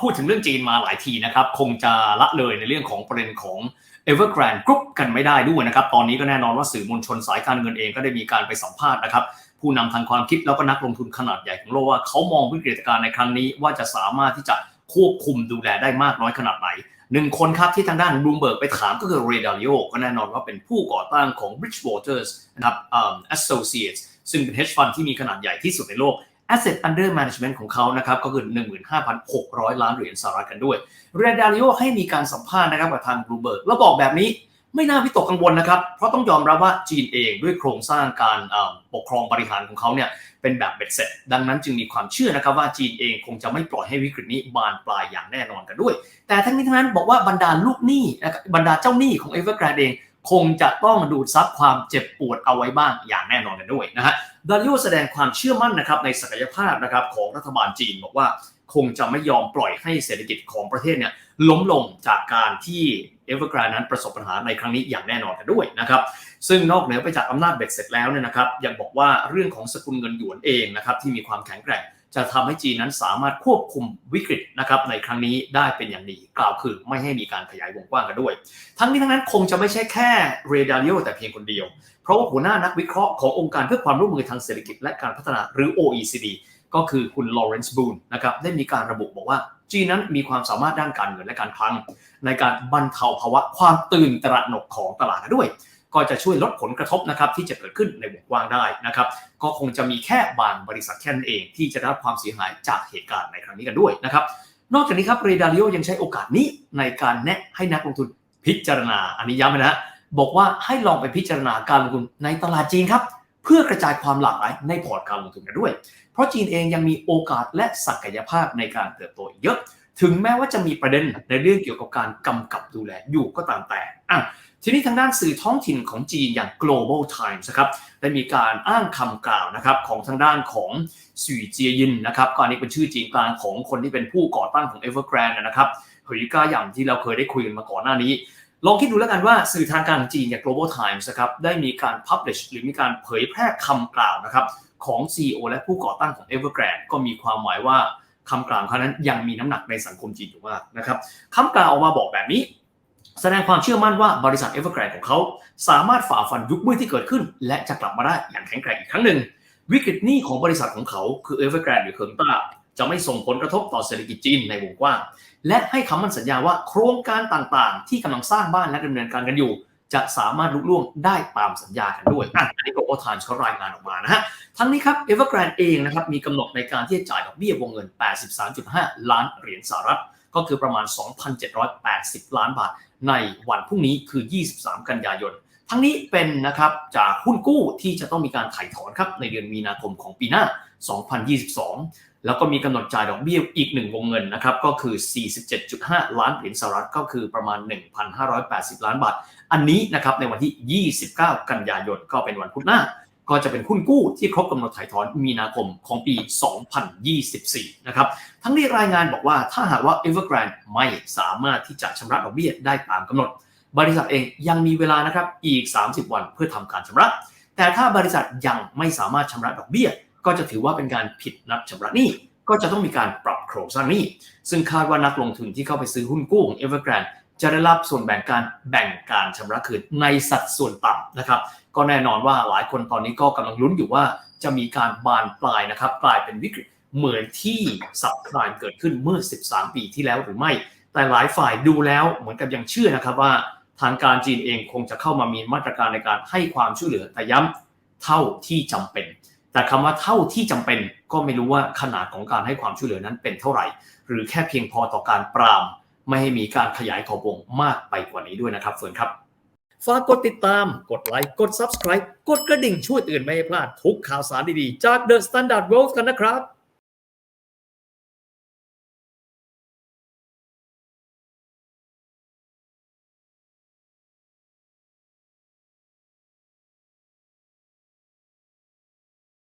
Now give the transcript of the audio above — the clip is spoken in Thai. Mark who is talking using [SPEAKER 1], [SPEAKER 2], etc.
[SPEAKER 1] พูดถึงเรื่องจีนมาหลายทีนะครับ คงจะละเลยในเรื่องของประเด็นของ Evergrande Group กันไม่ได้ด้วยนะครับ ตอนนี้ก็แน่นอนว่าสื่อมวลชนสายการเงินเองก็ได้มีการไปสัมภาษณ์นะครับ ผู้นำทางความคิดแล้วก็นักลงทุนขนาดใหญ่ของโลกว่าเขามองวิกฤตการณ์ในครั้งนี้ ว่าจะสามารถที่จะควบคุมดูแลได้มากน้อยขนาดไหนหนึ่งคนครับที่ทางด้านบลูเบิร์กไปถามก็คือเรดาริโอก็แน่นอนว่าเป็นผู้ก่อตั้งของ Bridgewater นะครับเออ Associates ซึ่งเป็น hedge fund ที่มีขนาดใหญ่ที่สุดในโลก Asset Under Management ของเขานะครับก็คือ 15,600 ล้านเหรียญสหรัฐกันด้วย เรดาริโอให้มีการสัมภาษณ์นะครับกับทางบลูเบิร์กแล้วบอกแบบนี้ไม่น่าวิตกกังวลนะครับ เพราะต้องยอมรับว่าจีนเองด้วยโครงสร้างการปกครองบริหารของเขาเนี่ยเป็นแบบเบ็ดเสร็จ ดังนั้นจึงมีความเชื่อนะครับว่าจีนเองคงจะไม่ปล่อยให้วิกฤตนี้บานปลายอย่างแน่นอนกันด้วย แต่ทั้งนี้ทั้งนั้นบอกว่าบรรดาลูกหนี้บรรดาเจ้าหนี้ของ Evergrande เอง คงจะต้องดูดซับความเจ็บปวดเอาไว้บ้างอย่างแน่นอนกันด้วยนะฮะดาริโอแสดงความเชื่อมั่นนะครับในศักยภาพนะครับของรัฐบาลจีนบอกว่าคงจะไม่ยอมปล่อยให้เศรษฐกิจของประเทศเนี่ยล้มลงจากการที่ Evergrande นั้นประสบปัญหาในครั้งนี้อย่างแน่นอนกันด้วยนะครับ ซึ่งนอกเหนือไปจากอำนาจเบ็ดเสร็จแล้วเนี่ยนะครับยังบอกว่าเรื่องของสกุลเงินหยวนเองนะครับที่มีความแข็งแกร่ง จะทำให้จีนนั้นสามารถควบคุมวิกฤตนะครับในครั้งนี้ได้เป็นอย่างดีกล่าวคือไม่ให้มีการขยายวงกว้างกันด้วย ทั้งนี้ทั้งนั้นคงจะไม่ใช่แค่เรดาริโอแต่เพียงคนเดียว เพราะว่าหัวหน้านักวิเคราะห์ขององค์การเพื่อความร่วมมือทางเศรษฐกิจและการพัฒนาหรือ OECD ก็คือคุณลอเรนซ์บูนนะครับได้มีการระบุบอกว่าจีนนั้นมีความสามารถด้านการเงินและการคลัง ในการบรรเทาภาวะความตื่นตระหนกของตลาดด้วย ก็จะช่วยลดผลกระทบนะครับที่จะเกิดขึ้นในวงกว้างได้นะครับก็คงจะมีแค่บางบริษัทแค่นั้นเอง ที่จะได้รับความเสียหายจากเหตุการณ์ในครั้งนี้กันด้วยนะครับนอกจากนี้ครับเรดาริโอยังใช้โอกาสนี้ในการแนะให้นักลงทุนพิจารณาอันนี้ย้ำนะฮะบอกว่าให้ลองไปพิจารณาการลงทุนในตลาดจีนครับเพื่อกระจายความหลากหลายในพอร์ตการลงทุนกันด้วย เพราะจีนเองยังมีโอกาสและศักยภาพในการเติบโตอีกเยอะ ถึงแม้ว่าจะมีประเด็นในเรื่องเกี่ยวกับการกำกับดูแลอยู่ก็ตามแต่อะ ทีนี้ทางด้านสื่อท้องถิ่นของจีนอย่าง global times นะครับได้มีการอ้างคำกล่าวนะครับของทางด้านของสุยเจียยินนะครับก็อันนี้เป็นชื่อจีนกลางของคนที่เป็นผู้ก่อตั้งของ Evergrande นะครับเฮยก้าอย่างที่เราเคยได้คุยกันมาก่อนหน้านี้ ลองคิดดูแล้วกันว่าสื่อทางการของจีนอย่าง global times นะครับได้มีการ publish หรือมีการเผยแพร่คำกล่าวนะครับของ CEO และผู้ก่อตั้งของ Evergrande ก็มีความหมายว่าคำกล่าวเขานั้นยังมีน้ำหนักในสังคมจีนอยู่มากนะครับคำกล่าวออกมาบอกแบบนี้ แสดงความเชื่อมั่นว่าบริษัท Evergrande ของเขาสามารถฝ่าฟันยุคมืดที่เกิดขึ้น และจะกลับมาได้อย่างแข็งแกร่งอีกครั้งหนึ่ง วิกฤตหนี้ของบริษัทของเขาคือ Evergrande หรือเคิร์ต้าจะไม่ส่งผลกระทบต่อเศรษฐกิจจีนในวงกว้าง และให้คำมั่นสัญญาว่าโครงการต่างๆ ที่กำลังสร้างบ้านและดำเนินการกันอยู่ จะสามารถลุล่วงได้ตามสัญญากันด้วยอันนี้ Global Times เขารายงานออกมานะฮะ ทั้งนี้ครับ Evergrande เองนะครับมีกำหนดในการที่จะจ่ายดอกเบี้ยวงเงิน 83.5 ล้านเหรียญสหรัฐ ก็คือประมาณ 2,780 ล้านบาท ในวันพรุ่งนี้คือ 23 กันยายน ทั้งนี้เป็นนะครับจากหุ้นกู้ที่จะต้องมีการถ่ายถอนครับในเดือนมีนาคมของปีหน้า 2022 แล้วก็มีกำหนดจ่ายดอกเบี้ยอีกหนึ่งวงเงินนะครับก็คือ 47.5 ล้านเหรียญสหรัฐก็คือประมาณ 1,580 ล้านบาท อันนี้นะครับในวันที่ 29 กันยายนก็เป็นวันพุธหน้า ก็จะเป็นหุ้นกู้ที่ครบกำหนดถ่ายถอนมีนาคมของปี 2024 นะครับ ทั้งนี้รายงานบอกว่าถ้าหากว่า Evergrande ไม่สามารถที่จะชำระดอกเบี้ยได้ตามกำหนด บริษัทเองยังมีเวลานะครับอีก 30 วันเพื่อทำการชำระ แต่ถ้าบริษัทยังไม่สามารถชำระดอกเบี้ย ก็จะถือว่าเป็นการผิดนัดชำระหนี้ก็จะต้องมีการปรับโครงสร้างหนี้ซึ่งคาดว่านักลงทุนที่เข้าไปซื้อหุ้นกู้ของ Evergrande จะได้รับส่วนแบ่งการแบ่งการชำระคืนในสัดส่วนต่ำนะครับ ก็แน่นอนว่าหลายคนตอนนี้ก็กำลังลุ้นอยู่ว่าจะมีการบานปลายนะครับ กลายเป็นวิกฤตเหมือนที่สับไพรม์เกิดขึ้นเมื่อ 13 ปีที่แล้วหรือไม่ แต่หลายฝ่ายดูแล้วเหมือนกับยังเชื่อนะครับว่าทางการจีนเองคงจะเข้ามามีมาตรการในการให้ความช่วยเหลือแต่ย้ำเท่าที่จำเป็น แต่คำว่าเท่าที่จำเป็นก็ไม่รู้ว่าขนาดของการให้ความช่วยเหลือนั้นเป็นเท่าไหร่ หรือแค่เพียงพอต่อการปราม ไม่ให้มีการขยายขอบวงมากไปกว่านี้ด้วยนะครับเฟิร์นครับฝากกดติดตาม กดไลค์ กด Subscribe กดกระดิ่งช่วยเตือนไม่ให้พลาดทุกข่าวสารดีๆ จาก The Standard World กันนะครับ